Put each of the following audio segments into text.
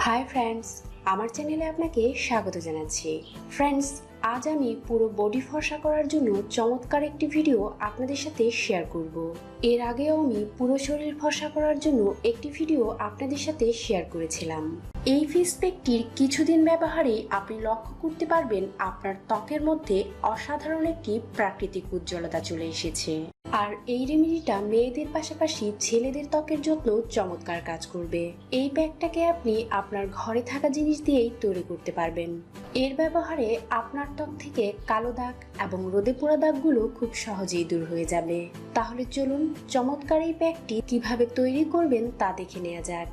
Hi friends আমার চ্যানেলে আপনাকে স্বাগত জানাচ্ছি। ফ্রেন্ডস আজ আমি পুরো বডি ফর্সা করার জন্য চমৎকার একটি ভিডিও আপনাদের সাথে শেয়ার করব। এর আগেও আমি পুরো শরীর ফর্সা করার জন্য একটি ভিডিও আপনাদের সাথে শেয়ার করেছিলাম। এই ফেস প্যাকটির কিছুদিন ব্যবহারে আপনি লক্ষ্য করতে পারবেন আপনার ত্বকের মধ্যে অসাধারণ একটি প্রাকৃতিক উজ্জ্বলতা চলে এসেছে। আর এই রেমেডিটা মেয়েদের পাশাপাশি ছেলেদের ত্বকের জন্য চমৎকার কাজ করবে। এই প্যাকটাকে আপনি আপনার ঘরে থাকা জিনিস দিয়েই তৈরি করতে পারবেন। এর ব্যবহারে আপনার ত্বক থেকে কালো দাগ এবং রোদে পোড়া দাগগুলো খুব সহজেই দূর হয়ে যাবে। তাহলে চলুন চমৎকার এই প্যাকটি কীভাবে তৈরি করবেন তা দেখে নেওয়া যাক।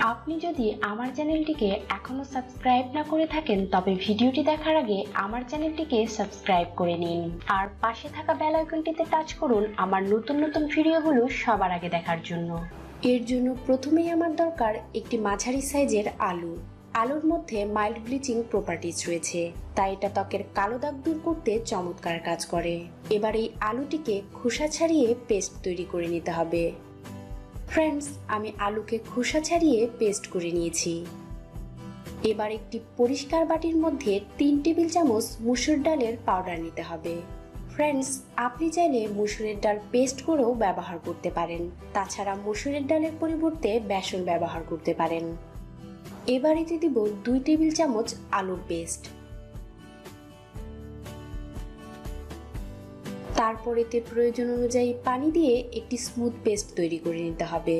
আপনি যদি আমার চ্যানেলটিকে এখনও সাবস্ক্রাইব না করে থাকেন, তবে ভিডিওটি দেখার আগে আমার চ্যানেলটিকে সাবস্ক্রাইব করে নিন। আর পাশে থাকা বেল আইকনটিতে টাচ করুন আমার নতুন নতুন ভিডিওগুলো সবার আগে দেখার জন্য। এর জন্য প্রথমেই আমার দরকার একটি মাঝারি সাইজের আলু। আলুর মধ্যে মাইল্ড ব্লিচিং প্রপার্টিজ রয়েছে। তাই এটা ত্বকের কালো দাগ দূর করতে চমৎকার কাজ করে। এবার এই আলুটিকে খোসা ছাড়িয়ে পেস্ট তৈরি করে নিতে হবে। ফ্রেন্ডস আমি আলুকে খোসা ছাড়িয়ে পেস্ট করে নিয়েছি। এবার একটি পরিষ্কার বাটির মধ্যে তিন টেবিল চামচ মুসুর ডালের পাউডার নিতে হবে। ফ্রেন্ডস আপনি চাইলে মুসুরের ডাল পেস্ট করেও ব্যবহার করতে পারেন। তাছাড়া মুসুরের ডালের পরিবর্তে বেসন ব্যবহার করতে পারেন। এবার এতে দিব দুই টেবিল চামচ আলুর পেস্ট। তারপর এতে প্রয়োজন অনুযায়ী পানি দিয়ে একটি স্মুথ পেস্ট তৈরি করে নিতে হবে।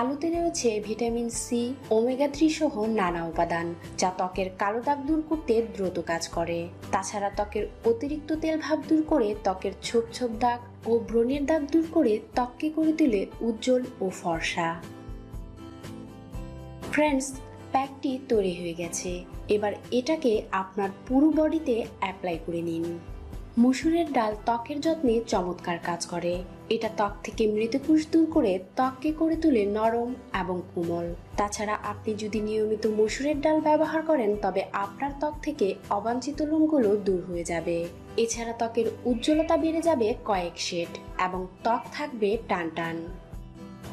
আলুতে রয়েছে ভিটামিন সি, ওমেগা থ্রি সহ নানা উপাদান, যা ত্বকের কালো দাগ দূর করতে দ্রুত কাজ করে। তাছাড়া ত্বকের অতিরিক্ত তেল ভাব দূর করে ত্বকের ছোপ ছোপ দাগ ও ব্রণের দাগ দূর করে ত্বককে করে তুলে উজ্জ্বল ও ফর্সা। ফ্রেন্ডস প্যাকটি তৈরি হয়ে গেছে। এবার এটাকে আপনার পুরো বডিতে অ্যাপ্লাই করে নিন। মুসুরের ডাল ত্বকের যত্নে চমৎকার কাজ করে। এটা ত্বক থেকে মৃতকোষ দূর করে ত্বককে করে তুলে নরম এবং কোমল। তাছাড়া আপনি যদি নিয়মিত মসুরের ডাল ব্যবহার করেন, তবে আপনার ত্বক থেকে অবাঞ্ছিত লোমগুলো দূর হয়ে যাবে। এছাড়া ত্বকের উজ্জ্বলতা বেড়ে যাবে কয়েক শেড এবং ত্বক থাকবে টান টান।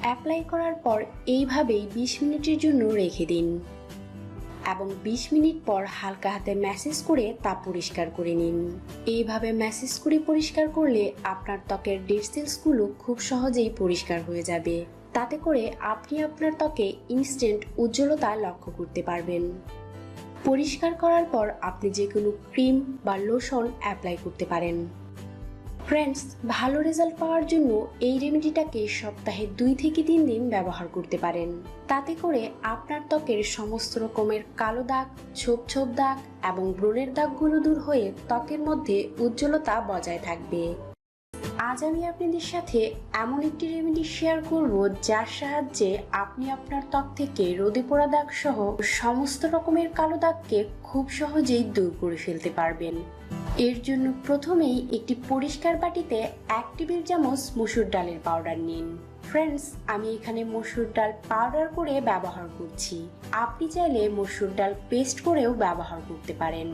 অ্যাপ্লাই করার পর এইভাবেই বিশ মিনিটের জন্য রেখে দিন। এবং ২০ মিনিট পর হালকা হাতে ম্যাসেজ করে তা পরিষ্কার করে নিন। এইভাবে ম্যাসেজ করে পরিষ্কার করলে আপনার ত্বকের ডেড সেলসগুলো খুব সহজেই পরিষ্কার হয়ে যাবে। তাতে করে আপনি আপনার ত্বকে ইনস্ট্যান্ট উজ্জ্বলতা লক্ষ্য করতে পারবেন। পরিষ্কার করার পর আপনি যে কোনো ক্রিম বা লোশন অ্যাপ্লাই করতে পারেন। ফ্রেন্ডস ভালো রেজাল্ট পাওয়ার জন্য এই রেমেডিটাকে সপ্তাহে দুই থেকে তিন দিন ব্যবহার করতে পারেন। তাতে করে আপনার ত্বকের সমস্ত রকমের কালো দাগ, ছোপ ছোপ দাগ এবং ব্রণের দাগগুলো দূর হয়ে ত্বকের মধ্যে উজ্জ্বলতা বজায় থাকবে। আজ আমি আপনাদের সাথে এমন একটি রেমেডি শেয়ার করব যার সাহায্যে আপনি আপনার ত্বক থেকে রোদে পোড়া দাগ সহ সমস্ত রকমের কালো দাগকে খুব সহজেই দূর করে ফেলতে পারবেন। এর জন্য প্রথমেই একটি পরিষ্কার বাটিতে এক টেবিল চামচ মসুর ডালের পাউডার নিন। ফ্রেন্ডস আমি এখানে মসুর ডাল পাউডার করে ব্যবহার করছি। আপনি চাইলে মসুর ডাল পেস্ট করেও ব্যবহার করতে পারেন।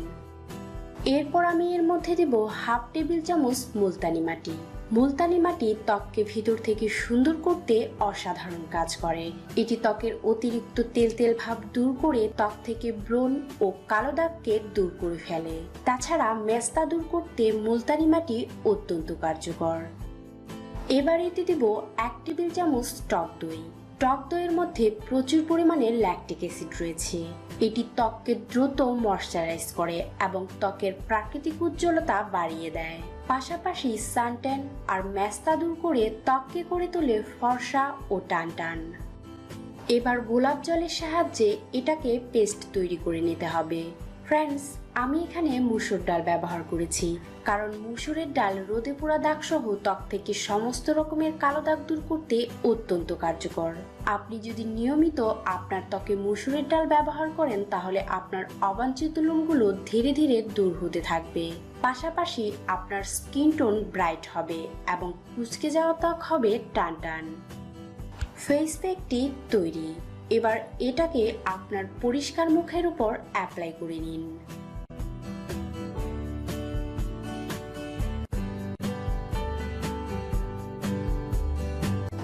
এরপর আমি এর মধ্যে দেব হাফ টেবিল চামচ মুলতানি মাটি। মুলতানি মাটি ত্বককে ভিতর থেকে সুন্দর করতে অসাধারণ কাজ করে। এটি ত্বকের অতিরিক্ত তেল তেল ভাব দূর করে ত্বক থেকে ব্রণ ও কালো দাগকে দূর করে ফেলে। তাছাড়া মেস্তা দূর করতে মুলতানি মাটি অত্যন্ত কার্যকর। এবার এতে দেব এক টেবিল চামচ টক দই। টক দইয়ের মধ্যে প্রচুর পরিমাণে ল্যাকটিক অ্যাসিড রয়েছে। এটি ত্বককে দ্রুত ময়শ্চারাইজ করে এবং ত্বকের প্রাকৃতিক উজ্জ্বলতা বাড়িয়ে দেয়। পাশাপাশি সানট্যান আর ম্যাস্তা দূর করে ত্বককে করে তোলে ফর্সা ও টান টান এবার গোলাপ জলের সাহায্যে এটাকে পেস্ট তৈরি করে নিতে হবে। ফ্রেন্ডস, আমি এখানে মুসুর ডাল ব্যবহার করেছি, কারণ মুসুরের ডাল রোদে পোড়া দাগ সহ ত্বক থেকে সমস্ত রকমের কালো দাগ দূর করতে অত্যন্ত কার্যকর। আপনি যদি নিয়মিত আপনার ত্বকে মুসুরের ডাল ব্যবহার করেন, তাহলে আপনার অবাঞ্ছিত লোমগুলো ধীরে ধীরে দূর হতে থাকবে। পাশাপাশি আপনার স্কিন টোন ব্রাইট হবে এবং কুচকে যাওয়া ত্বক হবে টান টান ফেস প্যাকটি তৈরি। এবার এটাকে আপনার পরিষ্কার মুখের উপর অ্যাপ্লাই করে নিন।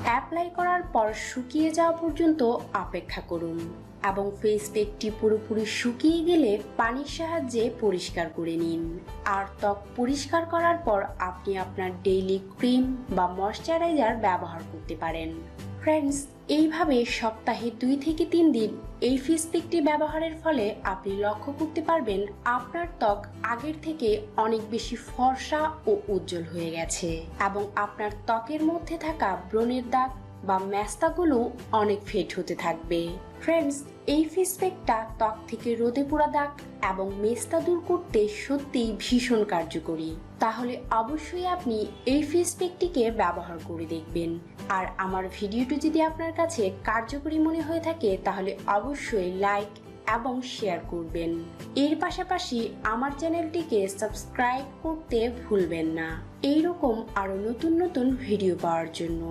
অ্যাপ্লাই করার পর শুকিয়ে যাওয়া পর্যন্ত অপেক্ষা করুন। এবং ফেস প্যাকটি পুরোপুরি শুকিয়ে গেলে পানির সাহায্যে পরিষ্কার করে নিন। আর ত্বক পরিষ্কার করার পর আপনি আপনার ডেইলি ক্রিম বা ময়শ্চারাইজার ব্যবহার করতে পারেন। ফ্রেন্ডস এইভাবে সপ্তাহে দুই থেকে তিন দিন এই ফেস প্যাকটি ব্যবহারের ফলে আপনি লক্ষ্য করতে পারবেন আপনার ত্বক আগের থেকে অনেক বেশি ফর্সা ও উজ্জ্বল হয়ে গেছে এবং আপনার ত্বকের মধ্যে থাকা ব্রণের দাগ বা ম্যাস্তাগুলো অনেক ফেট হতে থাকবে। ফ্রেন্ডস এই ফেস প্যাকটা ত্বক থেকে রোদে পোড়া দাগ এবং মেস্তা দূর করতে সত্যিই ভীষণ কার্যকরী। তাহলে অবশ্যই আপনি এই ফেস প্যাকটিকে ব্যবহার করে দেখবেন। আর আমার ভিডিওটি যদি আপনার কাছে কার্যকরী মনে হয়ে থাকে, তাহলে অবশ্যই লাইক এবং শেয়ার করবেন। এর পাশাপাশি আমার চ্যানেলটিকে সাবস্ক্রাইব করতে ভুলবেন না। এইরকম আরও নতুন নতুন ভিডিও পাওয়ার জন্য।